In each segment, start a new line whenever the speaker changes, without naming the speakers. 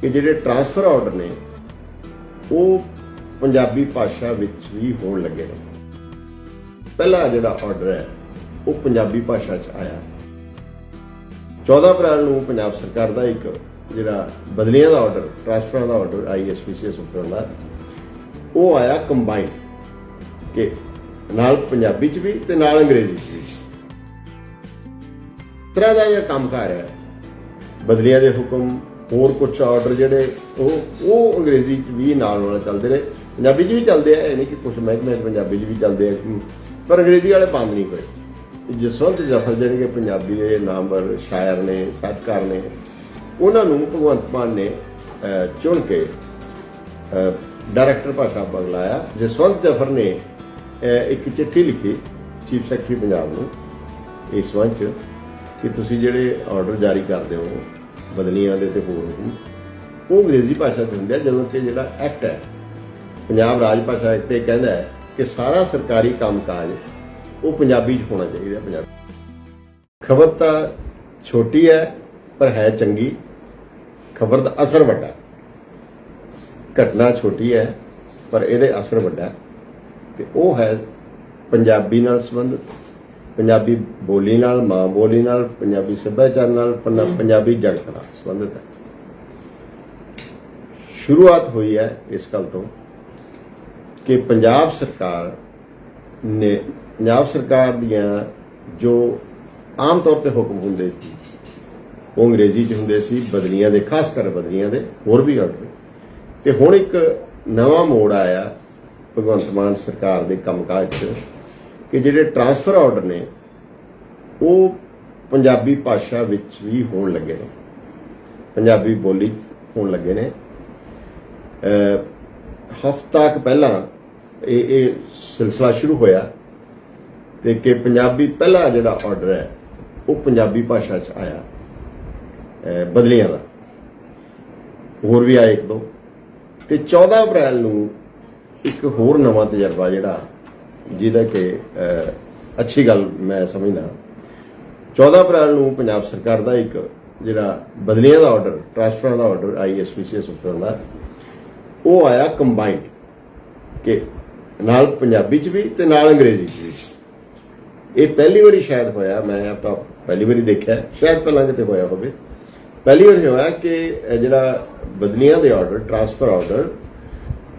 ਕਿ ਜਿਹੜੇ transfer order ਨੇ, ਉਹ ਪੰਜਾਬੀ ਭਾਸ਼ਾ ਵਿੱਚ ਵੀ ਹੋਣ ਲੱਗੇ ਨੇ। ਪਹਿਲਾ ਜਿਹੜਾ ਆਰਡਰ ਹੈ, ਉਹ ਪੰਜਾਬੀ ਭਾਸ਼ਾ 'ਚ ਆਇਆ। 14 ਅਪ੍ਰੈਲ ਨੂੰ ਪੰਜਾਬ ਸਰਕਾਰ ਦਾ ਇੱਕ ਜਿਹੜਾ ਬਦਲੀਆਂ ਦਾ ਆਰਡਰ ਟ੍ਰਾਂਸਫਰਾਂ ਦਾ ਆਰਡਰ ਆਈਐਸਪੀਸੀਐਸ ਉੱਪਰ ਦਾ, ਉਹ ਆਇਆ ਕੰਬਾਈਨ ਕਿ ਨਾਲ ਪੰਜਾਬੀ 'ਚ ਵੀ ਤੇ ਨਾਲ ਅੰਗਰੇਜ਼ੀ 'ਚ ਵੀ। ਤਰ੍ਹਾਂ ਦਾ ਇਹ ਕੰਮ ਕਰ ਰਿਹਾ ਹੈ। ਬਦਲੀਆਂ ਦੇ ਹੁਕਮ, ਹੋਰ ਕੁਝ ਆਰਡਰ ਜਿਹੜੇ ਉਹ ਉਹ ਅੰਗਰੇਜ਼ੀ ਚ ਵੀ ਨਾਲ ਨਾਲ ਚੱਲਦੇ ਨੇ। ਪੰਜਾਬੀ ਚ ਵੀ ਚੱਲਦੇ ਆ, ਇਹ ਨਹੀਂ ਕਿ ਕੁਝ ਮਹਿਕਮੇ ਪੰਜਾਬੀ ਚ ਵੀ ਚੱਲਦੇ ਆ ਪਰ ਅੰਗਰੇਜ਼ੀ ਵਾਲੇ ਬੰਦ ਨਹੀਂ ਹੋਏ। ਜਸਵੰਤ ਜਫਰ ਜਿਹੜੇ ਕਿ ਪੰਜਾਬੀ ਦੇ ਨਾਮਵਰ ਸ਼ਾਇਰ ਨੇ ਸਾਹਿਤਕਾਰ ਨੇ, ਉਹਨਾਂ ਨੂੰ ਭਗਵੰਤ ਮਾਨ ਨੇ ਚੁਣ ਕੇ ਡਾਇਰੈਕਟਰ ਭਾਸ਼ਾ ਬਗਲਾਇਆ ਜਸਵੰਤ ਜਫਰ ਨੇ ਇੱਕ ਚਿੱਠੀ ਲਿਖੀ ਚੀਫ ਸੈਕਟਰੀ ਪੰਜਾਬ ਨੂੰ, ਇਸ ਸੰਬੰਧ ਕਿ ਤੁਸੀਂ ਜਿਹੜੇ ਆਰਡਰ ਜਾਰੀ ਕਰਦੇ ਹੋ, ਬਦਲੀਆਂ ਦੇ ਤੇ ਹੋਰ ਹੁਕਮ ਉਹ ਅੰਗਰੇਜ਼ੀ ਭਾਸ਼ਾ 'ਚ ਹੁੰਦੇ ਆ, ਜਦੋਂ ਕਿ ਜਿਹੜਾ ਐਕਟ ਹੈ, ਪੰਜਾਬ ਰਾਜ ਭਾਸ਼ਾ ਐਕਟ ਇਹ ਕਹਿੰਦਾ ਹੈ ਕਿ ਸਾਰਾ ਸਰਕਾਰੀ ਕੰਮਕਾਜ ਉਹ ਪੰਜਾਬੀ 'ਚ ਹੋਣਾ ਚਾਹੀਦਾ ਪੰਜਾਬੀ ਖਬਰ ਤਾਂ ਛੋਟੀ ਹੈ, ਪਰ ਹੈ ਚੰਗੀ। ਖਬਰ ਦਾ ਅਸਰ ਵੱਡਾ। ਘਟਨਾ ਛੋਟੀ ਹੈ, ਪਰ ਇਹਦੇ ਅਸਰ ਵੱਡਾ ਤੇ ਉਹ ਹੈ ਪੰਜਾਬੀ ਨਾਲ ਸੰਬੰਧਿਤ। ਪੰਜਾਬੀ ਬੋਲੀ ਨਾਲ ਮਾਂ ਬੋਲੀ ਨਾਲ ਪੰਜਾਬੀ ਸੱਭਿਆਚਾਰ ਨਾਲ ਪੰਜਾਬੀ ਜਗਤ ਨਾਲ ਸੰਬੰਧਿਤ ਹੈ। ਸ਼ੁਰੂਆਤ ਹੋਈ ਹੈ ਇਸ ਗੱਲ ਤੋਂ ਕਿ ਪੰਜਾਬ ਸਰਕਾਰ ਨੇ ਪੰਜਾਬ ਸਰਕਾਰ ਦੀਆਂ ਜੋ ਆਮ ਤੌਰ ਤੇ ਹੁਕਮ ਹੁੰਦੇ ਸੀ ਉਹ ਅੰਗਰੇਜ਼ੀ ਚ ਹੁੰਦੇ ਸੀ ਬਦਲੀਆਂ ਦੇ ਖਾਸ ਕਰ ਬਦਲੀਆਂ ਦੇ ਹੋਰ ਵੀ ਆਰਡਰ ਤੇ ਹੁਣ ਇੱਕ ਨਵਾਂ ਮੋੜ ਆਇਆ ਭਗਵੰਤ ਮਾਨ ਸਰਕਾਰ ਦੇ ਕੰਮਕਾਜ 'ਚ। ਕਿ ਜਿਹੜੇ ਟ੍ਰਾਂਸਫਰ ਆਰਡਰ ਨੇ, ਉਹ ਪੰਜਾਬੀ ਭਾਸ਼ਾ ਵਿੱਚ ਵੀ ਹੋਣ ਲੱਗੇ ਨੇ। ਪੰਜਾਬੀ ਬੋਲੀ ਹੋਣ ਲੱਗੇ ਨੇ। ਹਫਤਾ ਕੁ ਪਹਿਲਾਂ ਇਹ ਇਹ ਸਿਲਸਿਲਾ ਸ਼ੁਰੂ ਹੋਇਆ ਤੇ ਕਿ ਪੰਜਾਬੀ ਪਹਿਲਾ ਜਿਹੜਾ ਆਰਡਰ ਹੈ, ਉਹ ਪੰਜਾਬੀ ਭਾਸ਼ਾ 'ਚ ਆਇਆ। ਬਦਲੀਆਂ ਦਾ। ਹੋਰ ਵੀ ਆਏ ਇੱਕ ਦੋ। ਤੇ 14 ਅਪ੍ਰੈਲ ਨੂੰ ਇੱਕ ਹੋਰ ਨਵਾਂ ਤਜਰਬਾ ਜਿਹੜਾ ਜਿਹਦਾ ਕਿ ਅੱਛੀ ਗੱਲ ਮੈਂ ਸਮਝਦਾ। 14 ਅਪ੍ਰੈਲ ਨੂੰ ਪੰਜਾਬ ਸਰਕਾਰ ਦਾ ਇੱਕ ਜਿਹੜਾ ਬਦਲੀਆਂ ਦਾ ਆਰਡਰ ਟ੍ਰਾਂਸਫਰਾਂ ਦਾ ਆਰਡਰ ਆਈਐਸਪੀਸੀਐਸ ਅਫਸਰਾਂ ਦਾ, ਉਹ ਆਇਆ ਕੰਬਾਈਨ ਕਿ ਨਾਲ ਪੰਜਾਬੀ ਚ ਵੀ ਤੇ ਨਾਲ ਅੰਗਰੇਜ਼ੀ ਚ ਵੀ। ਇਹ ਪਹਿਲੀ ਵਾਰੀ ਸ਼ਾਇਦ ਹੋਇਆ, ਮੈਂ ਆਪਾਂ ਪਹਿਲੀ ਵਾਰੀ ਦੇਖਿਆ, ਸ਼ਾਇਦ ਪਹਿਲਾਂ ਕਿਤੇ ਹੋਇਆ ਹੋਵੇ। ਪਹਿਲੀ ਵਾਰ ਹੋਇਆ ਕਿ ਜਿਹੜਾ ਬਦਲੀਆਂ ਦੇ ਆਰਡਰ ਟ੍ਰਾਂਸਫਰ ਆਰਡਰ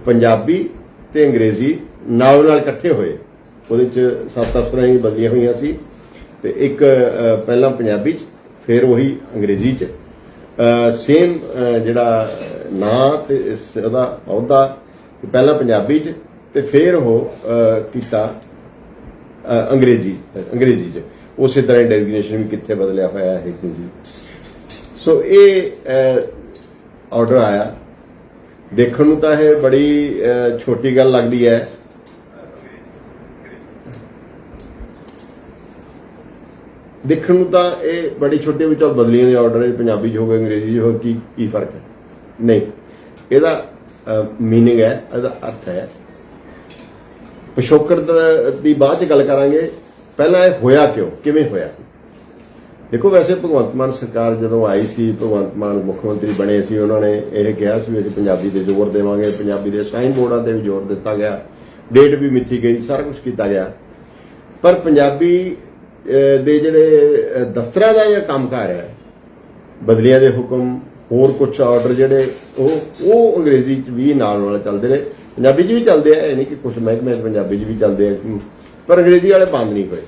ਪੰਜਾਬੀ ਤੇ ਅੰਗਰੇਜ਼ੀ ਨਾਲ ਨਾਲ ਇਕੱਠੇ ਹੋਏ। ਉਹਦੇ ਚ ਸੱਤ ਅਫਸਰਾਂ ਹੀ ਬਦਲੀਆਂ ਹੋਈਆਂ ਸੀ ਤੇ ਇੱਕ ਪਹਿਲਾਂ ਪੰਜਾਬੀ ਚ, ਫਿਰ ਉਹੀ ਅੰਗਰੇਜ਼ੀ ਚ। ਸੇਮ ਜਿਹੜਾ ਨਾਂ ਤੇ ਉਹਦਾ ਅਹੁਦਾ ਪਹਿਲਾਂ ਪੰਜਾਬੀ ਚ ਤੇ ਫਿਰ ਉਹ ਕੀਤਾ ਅੰਗਰੇਜ਼ੀ ਅੰਗਰੇਜ਼ੀ ਚ। ਉਸੇ ਤਰ੍ਹਾਂ ਡੈਜ਼ਿਗਨੇਸ਼ਨ ਵੀ ਕਿੱਥੇ ਬਦਲਿਆ ਹੋਇਆ ਹੈ ਹਿੰਦੀ ਸੋ ਇਹ ਆਰਡਰ ਆਇਆ। ਦੇਖਣ ਨੂੰ ਤਾਂ ਇਹ ਬੜੀ ਛੋਟੀ ਗੱਲ ਲੱਗਦੀ ਹੈ। ਦੇਖਣ ਨੂੰ ਤਾਂ ਇਹ ਬੜੀ ਛੋਟੀ ਵੀ ਬਦਲੀਆਂ ਦੇ ਆਰਡਰ ਹੈ ਪੰਜਾਬੀ 'ਚ ਹੋਵੇ ਅੰਗਰੇਜ਼ੀ 'ਚ ਹੋਵੇ ਕੀ ਕੀ ਫ਼ਰਕ ਹੈ? ਨਹੀਂ। ਇਹਦਾ ਮੀਨਿੰਗ ਹੈ, ਇਹਦਾ ਅਰਥ ਹੈ, ਪਿਛੋਕੜ ਦੀ ਬਾਅਦ ਚ ਗੱਲ ਕਰਾਂਗੇ, ਪਹਿਲਾਂ ਇਹ ਹੋਇਆ ਕਿਉਂ? ਕਿਵੇਂ ਹੋਇਆ? ਦੇਖੋ, ਵੈਸੇ ਭਗਵੰਤ ਮਾਨ ਸਰਕਾਰ ਜਦੋਂ ਆਈ ਸੀ, ਭਗਵੰਤ ਮਾਨ ਮੁੱਖ ਮੰਤਰੀ ਬਣੇ ਸੀ, ਉਹਨਾਂ ਨੇ ਇਹ ਕਿਹਾ ਸੀ ਵੀ ਅਸੀਂ ਪੰਜਾਬੀ ਤੇ ਜ਼ੋਰ ਦੇਵਾਂਗੇ, ਪੰਜਾਬੀ ਦੇ ਸਾਈਨ ਬੋਰਡਾਂ ਤੇ ਵੀ ਜ਼ੋਰ ਦਿੱਤਾ ਗਿਆ, ਡੇਟ ਵੀ ਮਿੱਥੀ ਗਈ, ਸਾਰਾ ਕੁਝ ਕੀਤਾ ਗਿਆ। ਪਰ ਪੰਜਾਬੀ ਦੇ ਜਿਹੜੇ ਦਫ਼ਤਰਾਂ ਦਾ ਇਹ ਕੰਮ ਕਰ ਰਿਹਾ ਬਦਲੀਆਂ ਦੇ ਹੁਕਮ, ਹੋਰ ਕੁਝ ਆਰਡਰ ਜਿਹੜੇ, ਉਹ ਉਹ ਅੰਗਰੇਜ਼ੀ ਚ ਵੀ ਨਾਲ ਨਾਲ ਚੱਲਦੇ ਨੇ। ਪੰਜਾਬੀ ਚ ਵੀ ਚੱਲਦੇ ਆ, ਇਹ ਨਹੀਂ ਕਿ ਕੁਝ ਮਹਿਕਮੇ ਪੰਜਾਬੀ ਚ ਵੀ ਚੱਲਦੇ ਆ। ਪਰ ਅੰਗਰੇਜ਼ੀ ਵਾਲੇ ਬੰਦ ਨਹੀਂ ਹੋਏ।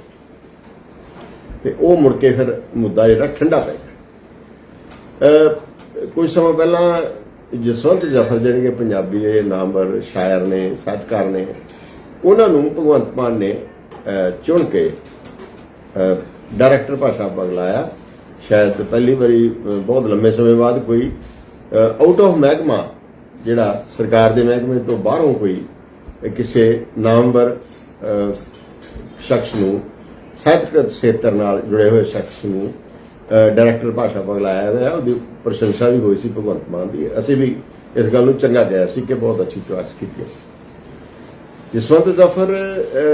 ਤੇ ਉਹ ਮੁੜ ਕੇ ਫਿਰ ਮੁੱਦਾ ਜਿਹੜਾ ਠੰਡਾ ਪੈ ਗਿਆ। ਕੁਝ ਸਮਾਂ ਪਹਿਲਾਂ ਜਸਵੰਤ ਜਫਰ ਜਿਹੜੇ ਕਿ ਪੰਜਾਬੀ ਦੇ ਨਾਮਵਰ ਸ਼ਾਇਰ ਨੇ ਸਾਹਿਤਕਾਰ ਨੇ, ਉਹਨਾਂ ਨੂੰ ਭਗਵੰਤ ਮਾਨ ਨੇ ਚੁਣ ਕੇ ਡਾਇਰੈਕਟਰ ਭਾਸ਼ਾ ਬਗਲਾਇਆ ਸ਼ਾਇਦ ਪਹਿਲੀ ਵਾਰੀ ਬਹੁਤ ਲੰਮੇ ਸਮੇਂ ਬਾਅਦ ਕੋਈ ਆਊਟ ਆਫ ਮਹਿਕਮਾ ਜਿਹੜਾ ਸਰਕਾਰ ਦੇ ਮਹਿਕਮੇ ਤੋਂ ਬਾਹਰੋਂ ਕੋਈ ਕਿਸੇ ਨਾਮਵਰ ਸ਼ਖਸ ਨੂੰ, ਸਾਹਿਤਕ ਖੇਤਰ ਨਾਲ ਜੁੜੇ ਹੋਏ ਸ਼ਖਸ ਨੂੰ ਡਾਇਰੈਕਟਰ ਭਾਸ਼ਾ ਬਗਲਾਇਆ ਹੋਇਆ ਉਹਦੀ ਪ੍ਰਸ਼ੰਸਾ ਵੀ ਹੋਈ ਸੀ ਭਗਵੰਤ ਮਾਨ ਦੀ। ਅਸੀਂ ਵੀ ਇਸ ਗੱਲ ਨੂੰ ਚੰਗਾ ਕਿਹਾ ਸੀ ਕਿ ਬਹੁਤ ਅੱਛੀ ਚੁਆਇਸ ਕੀਤੀ ਹੈ। ਜਸਵੰਤ ਜ਼ਫਰ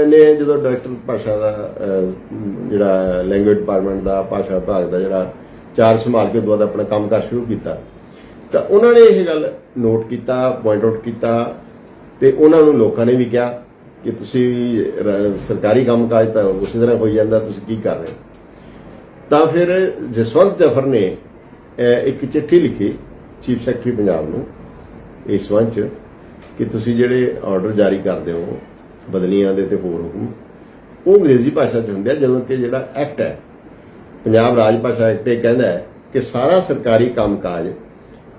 ਨੇ ਜਦੋਂ ਡਾਇਰੈਕਟਰ ਭਾਸ਼ਾ ਦਾ ਜਿਹੜਾ ਲੈਂਗੁਏਜ ਡਿਪਾਰਟਮੈਂਟ ਦਾ ਭਾਸ਼ਾ ਵਿਭਾਗ ਦਾ ਜਿਹੜਾ ਚਾਰ ਸੰਭਾਲ ਕੇ ਦੁਆਰਾ ਆਪਣਾ ਕੰਮਕਾਰ ਸ਼ੁਰੂ ਕੀਤਾ ਤਾਂ ਉਹਨਾਂ ਨੇ ਇਹ ਗੱਲ ਨੋਟ ਕੀਤਾ ਪੁਆਇੰਟ ਆਊਟ ਕੀਤਾ ਤੇ ਉਹਨਾਂ ਨੂੰ ਲੋਕਾਂ ਨੇ ਵੀ ਕਿਹਾ ਕਿ ਤੁਸੀਂ ਸਰਕਾਰੀ ਕੰਮਕਾਜ ਤਾਂ ਉਸੇ ਤਰ੍ਹਾਂ ਹੋਈ ਜਾਂਦਾ ਤੁਸੀਂ ਕੀ ਕਰ ਰਹੇ ਤਾਂ ਫਿਰ ਜਸਵੰਤ ਜਫਰ ਨੇ ਅਹ, ਇੱਕ ਚਿੱਠੀ ਲਿਖੀ ਚੀਫ ਸੈਕਟਰੀ ਪੰਜਾਬ ਨੂੰ ਇਸ ਸੰਬੰਧ 'ਚ ਕਿ ਤੁਸੀਂ ਜਿਹੜੇ ਆਰਡਰ ਜਾਰੀ ਕਰਦੇ ਹੋ, ਬਦਲੀਆਂ ਦੇ ਤੇ ਹੋਰ ਹੁਕਮ, ਉਹ ਅੰਗਰੇਜ਼ੀ ਭਾਸ਼ਾ 'ਚ ਹੁੰਦੇ ਆ, ਜਦੋਂ ਕਿ ਜਿਹੜਾ ਐਕਟ ਹੈ, ਪੰਜਾਬ ਰਾਜ ਭਾਸ਼ਾ ਐਕਟ ਇਹ ਕਹਿੰਦਾ ਹੈ ਕਿ ਸਾਰਾ ਸਰਕਾਰੀ ਕੰਮਕਾਜ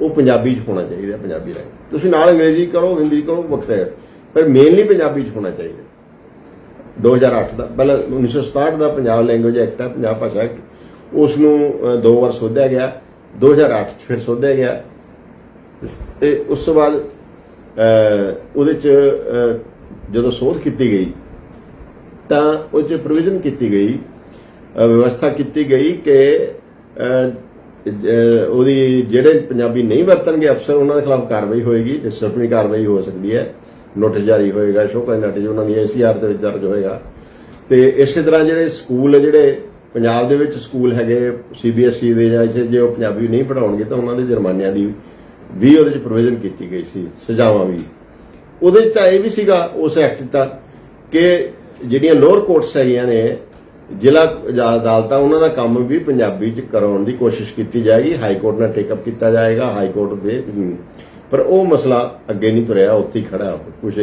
ਉਹ ਪੰਜਾਬੀ 'ਚ ਹੋਣਾ ਚਾਹੀਦਾ, ਪੰਜਾਬੀ ਰਾਹੀਂ। ਤੁਸੀਂ ਨਾਲ ਅੰਗਰੇਜ਼ੀ ਕਰੋ, ਹਿੰਦੀ ਕਰੋ, ਵੱਖਰੇ ਪਰ ਮੇਨਲੀ ਪੰਜਾਬੀ 'ਚ ਹੋਣਾ ਚਾਹੀਦਾ। 2008 ਦਾ, ਪਹਿਲਾਂ 1967 ਦਾ ਪੰਜਾਬ ਲੈਂਗੁਏਜ ਐਕਟ ਹੈ, ਪੰਜਾਬ ਭਾਸ਼ਾ ਐਕਟ ਉਸ ਨੂੰ ਦੋ ਵਾਰ ਸੋਧਿਆ ਗਿਆ। 2008 ਚ ਫਿਰ ਸੋਧਿਆ ਗਿਆ। ਤੇ ਉਸ ਤੋਂ ਬਾਅਦ ਉਹਦੇ ਚ ਜਦੋਂ ਸੋਧ ਕੀਤੀ ਗਈ, ਤਾਂ ਉਹ ਚ ਪ੍ਰੋਵੀਜ਼ਨ ਕੀਤੀ ਗਈ ਵਿਵਸਥਾ ਕੀਤੀ ਗਈ ਕਿ ਉਹਦੀ ਜਿਹੜੇ ਪੰਜਾਬੀ ਨਹੀਂ ਵਰਤਣਗੇ ਅਫਸਰ, ਉਹਨਾਂ ਦੇ ਖਿਲਾਫ ਕਾਰਵਾਈ ਹੋਏਗੀ ਡਿਸਪਲਿਨਰੀ ਕਾਰਵਾਈ ਹੋ ਸਕਦੀ ਹੈ ਨੋਟਿਸ ਜਾਰੀ ਹੋਏਗਾ ਸ਼ੋਕਾਜ਼ ਨੋਟਿਸ ਉਹਨਾਂ ਦੀ ਐਸਸੀਆਰ ਦੇ ਵਿੱਚ ਦਰਜ ਹੋਏਗਾ। ਤੇ ਇਸੇ ਤਰ੍ਹਾਂ ਜਿਹੜੇ ਸਕੂਲ ਜਿਹੜੇ ਪੰਜਾਬ ਦੇ ਵਿੱਚ ਸਕੂਲ ਹੈਗੇ ਸੀਬੀਐਸਈ ਦੇ ਜਾਂ ਇੱਥੇ ਜੇ ਉਹ ਪੰਜਾਬੀ ਨਹੀਂ ਪੜਾਉਣਗੇ ਤਾਂ ਉਹਨਾਂ ਦੇ ਜੁਰਮਾਨਿਆਂ ਦੀ ਵੀ ਉਹਦੇ ਵਿੱਚ ਪ੍ਰੋਵੀਜ਼ਨ ਕੀਤੀ ਗਈ ਸੀ, ਸਜ਼ਾਵਾਂ ਵੀ। ਉਹਦੇ 'ਚ ਤਾਂ ਇਹ ਵੀ ਸੀਗਾ, ਉਸ ਐਕਟ ਦਾ ਕਿ ਜਿਹੜੀਆਂ ਲੋਅਰ ਕੋਰਟਸ ਹੈਗੀਆਂ ਨੇ, ਜ਼ਿਲ੍ਹਾ ਅਦਾਲਤਾਂ, ਉਹਨਾਂ ਦਾ ਕੰਮ ਵੀ ਪੰਜਾਬੀ 'ਚ ਕਰਾਉਣ ਦੀ ਕੋਸ਼ਿਸ਼ ਕੀਤੀ ਜਾਏਗੀ ਹਾਈ ਕੋਰਟ ਨਾਲ ਟੇਕ ਅਪ ਕੀਤਾ ਜਾਏਗਾ ਹਾਈ ਕੋਰਟ ਦੇ ਪਰ ਉਹ ਮਸਲਾ ਅੱਗੇ ਨਹੀਂ ਤੁਰਿਆ, ਉੱਥੇ ਹੀ ਖੜਾ ਕੁਝ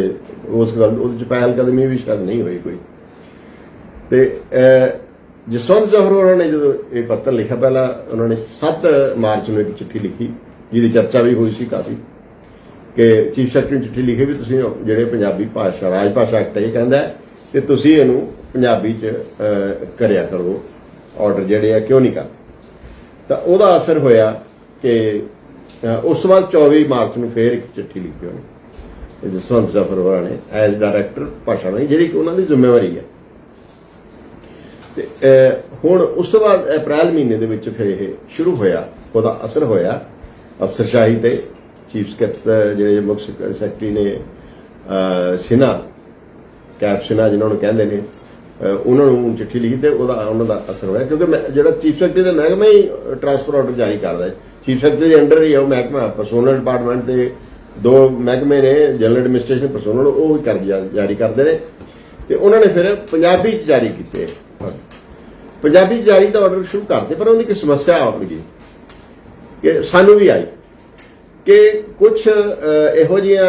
ਉਸ ਗੱਲ, ਉਹਦੇ 'ਚ ਪਹਿਲ ਕਦਮੀ ਵੀ ਸ਼ਾਇਦ ਨਹੀਂ ਹੋਈ ਕੋਈ। ਤੇ ਜਸਵੰਤ ਜ਼ਹਰ ਉਹਨਾਂ ਨੇ ਜਦੋਂ ਇਹ ਪੱਤਰ ਲਿਖਿਆ, ਪਹਿਲਾਂ ਉਹਨਾਂ ਨੇ 7 ਮਾਰਚ ਨੂੰ ਇੱਕ ਚਿੱਠੀ ਲਿਖੀ। ਜਿਹਦੀ ਚਰਚਾ ਵੀ ਹੋਈ ਸੀ ਕਾਫੀ ਕਿ ਚੀਫ ਸੈਕਟਰੀ ਨੂੰ ਚਿੱਠੀ ਲਿਖੀ ਵੀ ਤੁਸੀਂ ਜਿਹੜੇ ਪੰਜਾਬੀ ਭਾਸ਼ਾ ਰਾਜ ਭਾਸ਼ਾ ਐਕਟ ਇਹ ਕਹਿੰਦਾ ਤੇ ਤੁਸੀਂ ਇਹਨੂੰ ਪੰਜਾਬੀ ਚ ਅਹ, ਕਰਿਆ ਕਰੋ ਆਰਡਰ ਜਿਹੜੇ ਆ ਕਿਉਂ ਨਹੀਂ ਕਰ? ਤਾਂ ਉਹਦਾ ਅਸਰ ਹੋਇਆ ਕਿ ਉਸ ਤੋਂ ਬਾਅਦ 24 ਮਾਰਚ ਨੂੰ ਫੇਰ ਇੱਕ ਚਿੱਠੀ ਲਿਖੀ ਉਹਨੇ ਜਸਵੰਤ ਜ਼ਫਰ ਹੋਰਾਂ ਨੇ ਐਜ਼ ਡਾਇਰੈਕਟਰ ਭਾਸ਼ਾ ਨਹੀਂ ਜਿਹੜੀ ਕਿ ਉਹਨਾਂ ਦੀ ਜ਼ਿੰਮੇਵਾਰੀ ਹੈ ਤੇ ਹੁਣ ਉਸ ਤੋਂ ਬਾਅਦ ਅਪ੍ਰੈਲ ਮਹੀਨੇ ਦੇ ਵਿੱਚ ਫਿਰ ਇਹ ਸ਼ੁਰੂ ਹੋਇਆ ਉਹਦਾ ਅਸਰ ਹੋਇਆ ਅਫਸਰਸ਼ਾਹੀ ਤੇ ਚੀਫ ਸਕੱਤਰ ਜਿਹੜੇ ਮੁੱਖ ਸੈਕਟਰੀ ਨੇ ਅਹ, ਸਿਨਹਾ ਕੈਪ ਸਿਨਹਾ ਜਿਨ੍ਹਾਂ ਨੂੰ ਕਹਿੰਦੇ ਨੇ ਅਹ, ਉਹਨਾਂ ਨੂੰ ਚਿੱਠੀ ਲਿਖੀ ਤੇ ਉਹਦਾ ਉਹਨਾਂ ਦਾ ਅਸਰ ਹੋਇਆ ਕਿਉਂਕਿ ਜਿਹੜਾ ਚੀਫ ਸੈਕਟਰੀ ਦਾ ਮਹਿਕਮਾ ਹੀ ਟ੍ਰਾਂਸਫਰ ਆਰਡਰ ਜਾਰੀ ਕਰਦਾ ਹੈ। ਚੀਫ ਸੈਕਟਰੀ ਦੇ ਅੰਡਰ ਹੀ ਉਹ ਮਹਿਕਮਾ ਪਰਸੋਨਲ ਡਿਪਾਰਟਮੈਂਟ ਦੇ ਦੋ ਮਹਿਕਮੇ ਨੇ ਜਨਰਲ ਐਡਮਿਨਿਸਟ੍ਰੇਸ਼ਨ ਪਰਸੋਨਲ ਉਹ ਵੀ ਕਰ ਜਾਰੀ ਕਰਦੇ ਨੇ। ਤੇ ਉਹਨਾਂ ਨੇ ਫਿਰ ਪੰਜਾਬੀ ਚ ਜਾਰੀ ਕੀਤੇ ਪੰਜਾਬੀ ਜਾਰੀ ਦਾ ਆਰਡਰ ਸ਼ੁਰੂ ਕਰਦੇ ਪਰ ਉਹਦੀ ਇੱਕ ਸਮੱਸਿਆ ਆ ਗਈ ਕਿ ਸਾਨੂੰ ਵੀ ਆਈ ਕਿ ਕੁਝ ਇਹੋ ਜਿਹੀਆਂ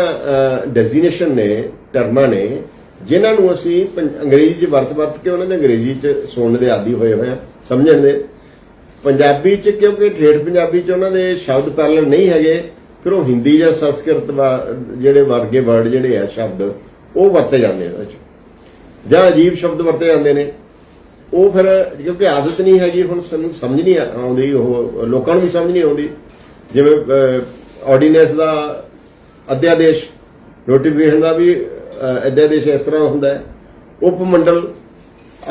ਡੈਜ਼ਿਗਨੇਸ਼ਨ ਨੇ ਟਰਮਾਂ ਨੇ, ਜਿਨ੍ਹਾਂ ਨੂੰ ਅਸੀਂ ਅੰਗਰੇਜ਼ੀ 'ਚ ਵਰਤ ਵਰਤ ਕੇ ਉਹਨਾਂ ਦੇ ਅੰਗਰੇਜ਼ੀ 'ਚ ਸੁਣਨ ਦੇ ਆਦੀ ਹੋਏ ਹੋਏ ਆ, ਸਮਝਣ ਦੇ। ਪੰਜਾਬੀ 'ਚ ਕਿਉਂਕਿ ਠੇਠ ਪੰਜਾਬੀ 'ਚ ਉਹਨਾਂ ਦੇ ਸ਼ਬਦ ਪੈਰਲਲ ਨਹੀਂ ਹੈਗੇ, ਫਿਰ ਉਹ ਹਿੰਦੀ ਜਾਂ ਸੰਸਕ੍ਰਿਤ ਵਾ- ਜਿਹੜੇ ਵਰਗੇ ਵਰਡ ਜਿਹੜੇ ਆ, ਸ਼ਬਦ, ਉਹ ਵਰਤੇ ਜਾਂਦੇ ਆ ਉਹਦੇ 'ਚ। ਜਾਂ ਅਜੀਬ ਸ਼ਬਦ ਵਰਤੇ ਜਾਂਦੇ ਨੇ। ਉਹ ਫਿਰ ਕਿਉਂਕਿ ਆਦਤ ਨਹੀਂ ਹੈਗੀ, ਹੁਣ ਸਾਨੂੰ ਸਮਝ ਨਹੀਂ ਆਉਂਦੀ, ਉਹ ਲੋਕਾਂ ਨੂੰ ਵੀ ਸਮਝ ਨਹੀਂ ਆਉਂਦੀ। ਜਿਵੇਂ ਆਰਡੀਨੈਂਸ ਦਾ ਅਧਿਆਦੇਸ਼ ਨੋਟੀਫਿਕੇਸ਼ਨ ਦਾ ਵੀ ਅਧਿਆਦੇਸ਼ ਇਸ ਤਰ੍ਹਾਂ ਹੁੰਦਾ ਹੈ। ਉਪ ਮੰਡਲ